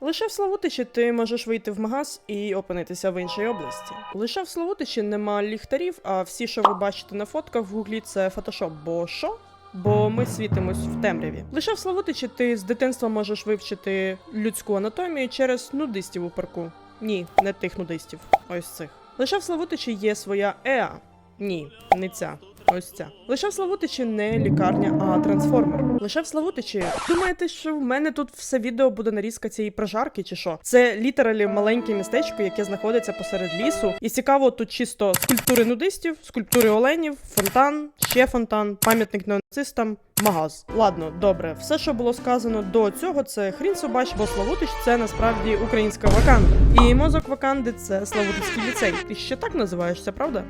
Лише в Славутичі ти можеш вийти в магаз і опинитися в іншій області. Лише в Славутичі нема ліхтарів, а всі, що ви бачите на фотках в гуглі, це фотошоп. Бо що? Бо ми світимось в темряві. Лише в Славутичі ти з дитинства можеш вивчити людську анатомію через нудистів у парку. Ні, не тих нудистів, ось цих. Лише в Славутичі є своя ЕА. Ні, не ця. Ось ця. Лише в Славутичі не лікарня, а трансформер. Лише в Славутичі. Думаєте, що в мене тут все відео буде нарізка цієї прожарки, чи що? Це літералі маленьке містечко, яке знаходиться посеред лісу. І цікаво, тут чисто скульптури нудистів, скульптури оленів, фонтан, ще фонтан, пам'ятник неонацистам, магаз. Ладно, добре, все, що було сказано до цього, це хрін собач, бо Славутич це насправді українська ваканда. І мозок ваканди це Славутицький ліцей. Ти ще так називаєшся, правда?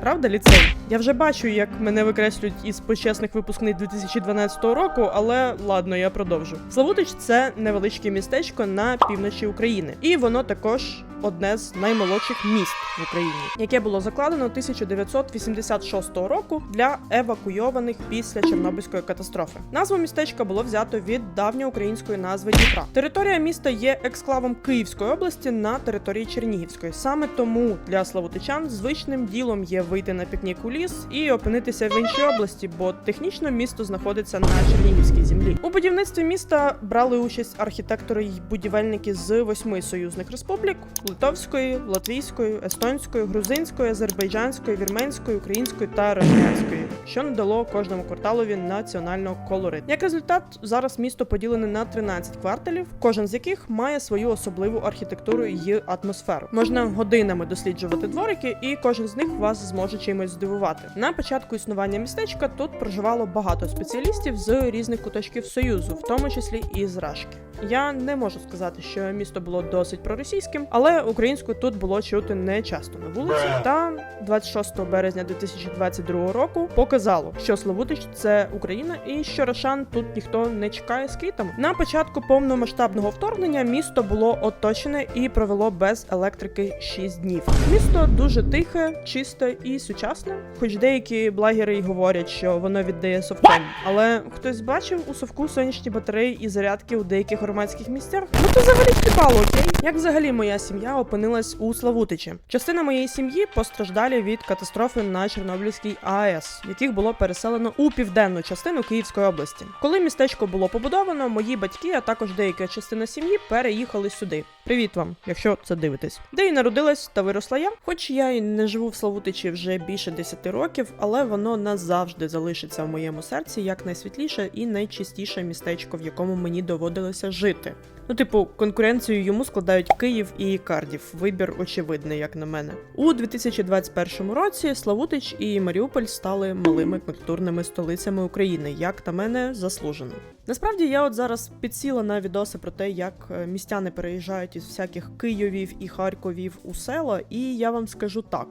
Правда, ліцей? Я вже бачу, як мене викреслюють із почесних випускних 2012 року, але ладно, я продовжу. Славутич це невеличке містечко на півночі України, і воно також одне з наймолодших міст в Україні, яке було закладено 1986 року для евакуйованих після Чорнобильської катастрофи. Назву містечка було взято від давньоукраїнської назви Дніпра. Територія міста є ексклавом Київської області на території Чернігівської. Саме тому для славутичан звичним ділом є вийти на пікнік у ліс і опинитися в іншій області, бо технічно місто знаходиться на Чернігівській землі. У будівництві міста брали участь архітектори й будівельники з восьми союзних республік: Литовської, Латвійської, Естонської, Грузинської, Азербайджанської, Вірменської, Української та Росіянської, що надало кожному кварталові національного колориту. Як результат, зараз місто поділене на 13 кварталів, кожен з яких має свою особливу архітектуру і атмосферу. Можна годинами досліджувати дворики, і кожен з них вас зможе чимось здивувати. На початку існування містечка тут проживало багато спеціалістів з різних куточків союзу, в тому числі і з Рашки. Я не можу сказати, що місто було досить проросійським, але українську тут було чути не часто на вулиці. Та 26 березня 2022 року показало, що Славутич це Україна, і що Рошан тут ніхто не чекає з квітами. На початку повномасштабного вторгнення місто було оточене і провело без електрики 6 днів. Місто дуже тихе, чисте і сучасне. Хоч деякі блогери й говорять, що воно віддає совком. Але хтось бачив у совку сонячні батареї і зарядки у деяких громадських місцях. Ну то взагалі втікало, окей? Як взагалі моя сім'я опинилась у Славутичі? Частина моєї сім'ї постраждалі від катастрофи на Чорнобильській АЕС, яких було переселено у південну частину Київської області. Коли містечко було побудовано, мої батьки, а також деяка частина сім'ї переїхали сюди. Привіт вам, якщо це дивитесь. Де і народилась та виросла я. Хоч я й не живу в Славутичі вже більше 10 років, але воно назавжди залишиться в моєму серці як найсвітліше і найчистіше містечко, в якому мені доводилося жити. Ну, типу, конкуренцію йому складають Київ і Кардів. Вибір очевидний, як на мене. У 2021 році Славутич і Маріуполь стали малими культурними столицями України, як на мене, заслужено. Насправді я от зараз підсіла на відоси про те, як е, містяни переїжджають із всяких Київів і Харковів у села, і я вам скажу так.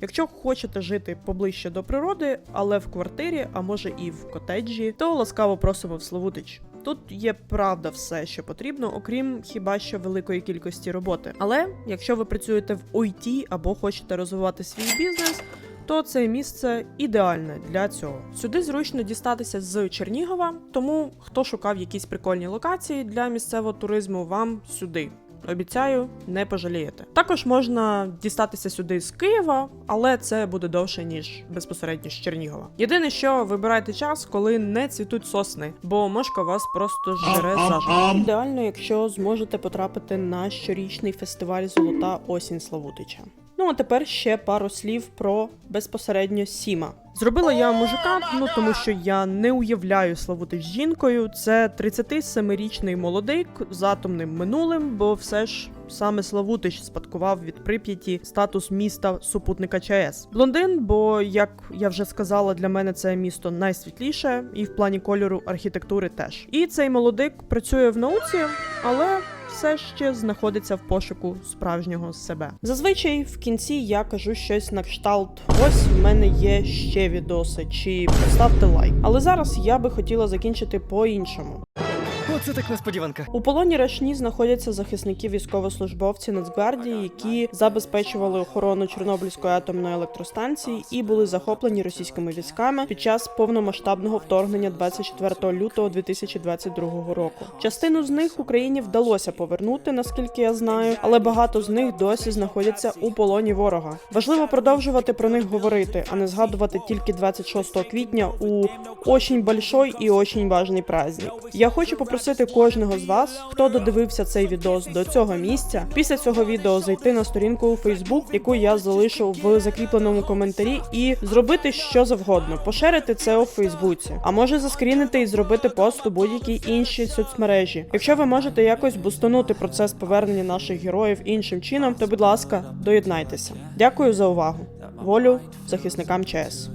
Якщо хочете жити поближче до природи, але в квартирі, а може і в котеджі, то ласкаво просимо в Славутич. Тут є правда все, що потрібно, окрім хіба що великої кількості роботи. Але якщо ви працюєте в IT або хочете розвивати свій бізнес, то це місце ідеальне для цього. Сюди зручно дістатися з Чернігова, тому хто шукав якісь прикольні локації для місцевого туризму, вам сюди. Обіцяю, не пожалієте. Також можна дістатися сюди з Києва, але це буде довше ніж безпосередньо з Чернігова. Єдине, що вибирайте час, коли не цвітуть сосни, бо мошка вас просто жре заживо. Ідеально, якщо зможете потрапити на щорічний фестиваль Золота осінь Славутича. Ну а тепер ще пару слів про безпосередньо Сіма. Зробила я мужика, ну тому що я не уявляю Славутич жінкою. Це 37-річний молодик з атомним минулим, бо все ж саме Славутич спадкував від Прип'яті статус міста супутника ЧАЕС. Блондин, бо як я вже сказала, для мене це місто найсвітліше, і в плані кольору архітектури теж. І цей молодик працює в науці, але все ще знаходиться в пошуку справжнього себе. Зазвичай в кінці я кажу щось на кшталт: ось в мене є ще відоси, чи поставте лайк. Але зараз я би хотіла закінчити по-іншому. Оце так несподіванка. У полоні Рашні знаходяться захисники військовослужбовці Нацгвардії, які забезпечували охорону Чорнобильської атомної електростанції і були захоплені російськими військами під час повномасштабного вторгнення 24 лютого 2022 року. Частину з них Україні вдалося повернути, наскільки я знаю, але багато з них досі знаходяться у полоні ворога. Важливо продовжувати про них говорити, а не згадувати тільки 26 квітня у очень большой і очень важний праздник. Я хочу попросити кожного з вас, хто додивився цей відос до цього місця, після цього відео зайти на сторінку у Facebook, яку я залишу в закріпленому коментарі, і зробити що завгодно, поширити це у Фейсбуці, а може заскрінити і зробити пост у будь-якій іншій соцмережі. Якщо ви можете якось бустанути процес повернення наших героїв іншим чином, то будь ласка, доєднайтеся. Дякую за увагу. Волю захисникам ЧС.